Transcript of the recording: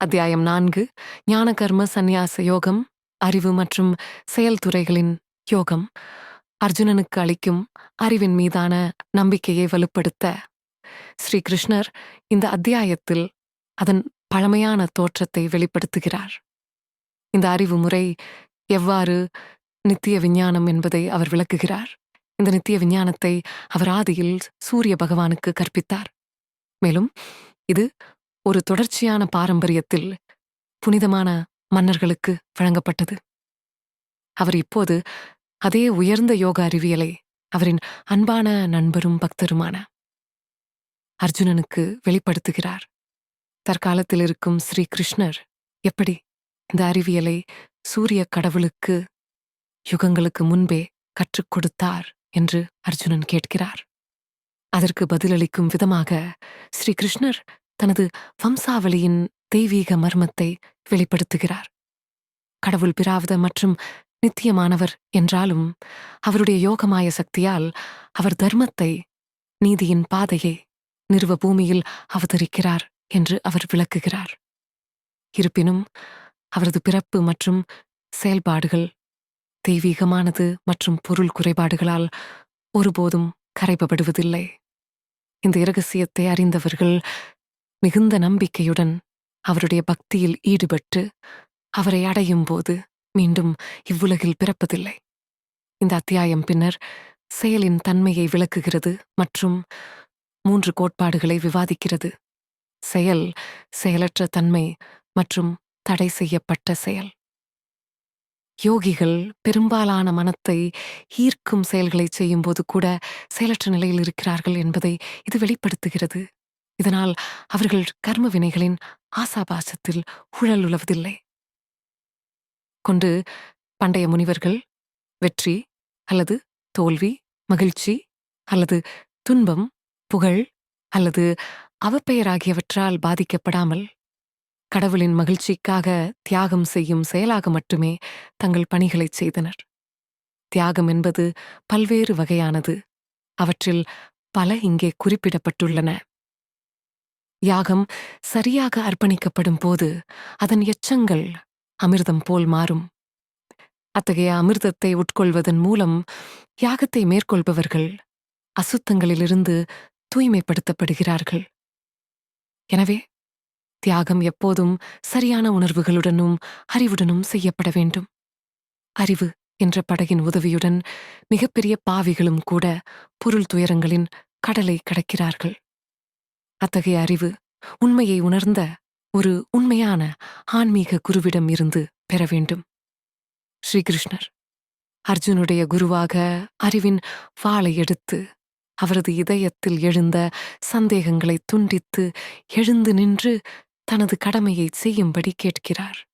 அத்தியாயம் நான்கு ஞானகர்ம சந்நியாச யோகம் அறிவு மற்றும் செயல்துறைகளின் யோகம். அர்ஜுனனுக்கு அளிக்கும் அறிவின் மீதான நம்பிக்கையை வலுப்படுத்த ஸ்ரீ கிருஷ்ணர் இந்த அத்தியாயத்தில் அதன் பழமையான தோற்றத்தை வெளிப்படுத்துகிறார். இந்த அறிவு முறை எவ்வாறு நித்திய விஞ்ஞானம் என்பதை அவர் விளக்குகிறார். இந்த நித்திய விஞ்ஞானத்தை அவர் ஆதியில் சூரிய பகவானுக்கு கற்பித்தார். மேலும் இது ஒரு தொடர்ச்சியான பாரம்பரியத்தில் புனிதமான மன்னர்களுக்கு வழங்கப்பட்டது. அவர் இப்போது அதே உயர்ந்த யோக அறிவியலை அவரின் அன்பான நண்பரும் பக்தருமான அர்ஜுனனுக்கு வெளிப்படுத்துகிறார். தற்காலத்தில் இருக்கும் ஸ்ரீ கிருஷ்ணர் எப்படி இந்த அறிவியலை சூரிய கடவுளுக்கு யுகங்களுக்கு முன்பே கற்றுக் கொடுத்தார் என்று அர்ஜுனன் கேட்கிறார். அதற்கு பதிலளிக்கும் விதமாக ஸ்ரீ கிருஷ்ணர் தனது வம்சாவளியின் தெய்வீக மர்மத்தை வெளிப்படுத்துகிறார். கடவுள் பிராவத மற்றும் நித்தியமானவர் என்றாலும் அவருடைய யோகமாய சக்தியால் அவர் தர்மத்தை நீதியின் பாதையை நிறுவ பூமியில் அவதரிக்கிறார் என்று அவர் விளக்குகிறார். இருப்பினும் அவரது பிறப்பு மற்றும் செயல்பாடுகள் தெய்வீகமானது மற்றும் பொருள் குறைபாடுகளால் ஒருபோதும் கரைபடுவதில்லை இந்த இரகசியத்தை அறிந்தவர்கள் மிகுந்த நம்பிக்கையுடன் அவருடைய பக்தியில் ஈடுபட்டு அவரை அடையும் போது மீண்டும் இவ்வுலகில் பிறப்பதில்லை. இந்த அத்தியாயம் பின்னர் செயலின் தன்மையை விளக்குகிறது மற்றும் மூன்று கோட்பாடுகளை விவாதிக்கிறது. செயல் செயலற்ற தன்மை மற்றும் தடை செய்யப்பட்ட செயல். யோகிகள் பெரும்பாலான மனத்தை ஈர்க்கும் செயல்களை செய்யும்போது கூட செயலற்ற நிலையில் இருக்கிறார்கள் என்பதை இது வெளிப்படுத்துகிறது. இதனால் அவர்கள் கர்ம வினைகளின் ஆசாபாசத்தில் உழல் உழவதில்லை. கொண்டு பண்டைய முனிவர்கள் வெற்றி அல்லது தோல்வி மகிழ்ச்சி அல்லது துன்பம் புகழ் அல்லது அவப்பெயர் ஆகியவற்றால் பாதிக்கப்படாமல் கடவுளின் மகிழ்ச்சிக்காக தியாகம் செய்யும் செயலாக மட்டுமே தங்கள் பணிகளைச் செய்தனர். தியாகம் என்பது பல்வேறு வகையானது. அவற்றில் பல இங்கே குறிப்பிடப்பட்டுள்ளன. யாகம் சரியாக அர்ப்பணிக்கப்படும் போது அதன் எச்சங்கள் அமிர்தம் போல் மாறும். அத்தகைய அமிர்தத்தை உட்கொள்வதன் மூலம் யாகத்தை மேற்கொள்பவர்கள் அசுத்தங்களிலிருந்து தூய்மைப்படுத்தப்படுகிறார்கள். எனவே தியாகம் எப்போதும் சரியான உணர்வுகளுடனும் அறிவுடனும் செய்யப்பட வேண்டும். அறிவு என்ற படகின் உதவியுடன் மிகப்பெரிய பாவிகளும் கூட பொருள் துயரங்களின் கடலை கடக்கிறார்கள். அத்தகைய அறிவு உண்மையை உணர்ந்த ஒரு உண்மையான ஆன்மீக குருவிடம் இருந்து பெற வேண்டும். ஸ்ரீகிருஷ்ணர் அர்ஜுனுடைய குருவாக அறிவின் வாளை எடுத்து அவரது இதயத்தில் எழுந்த சந்தேகங்களை துண்டித்து எழுந்து நின்று தனது கடமையை செய்யும்படி கேட்கிறார்.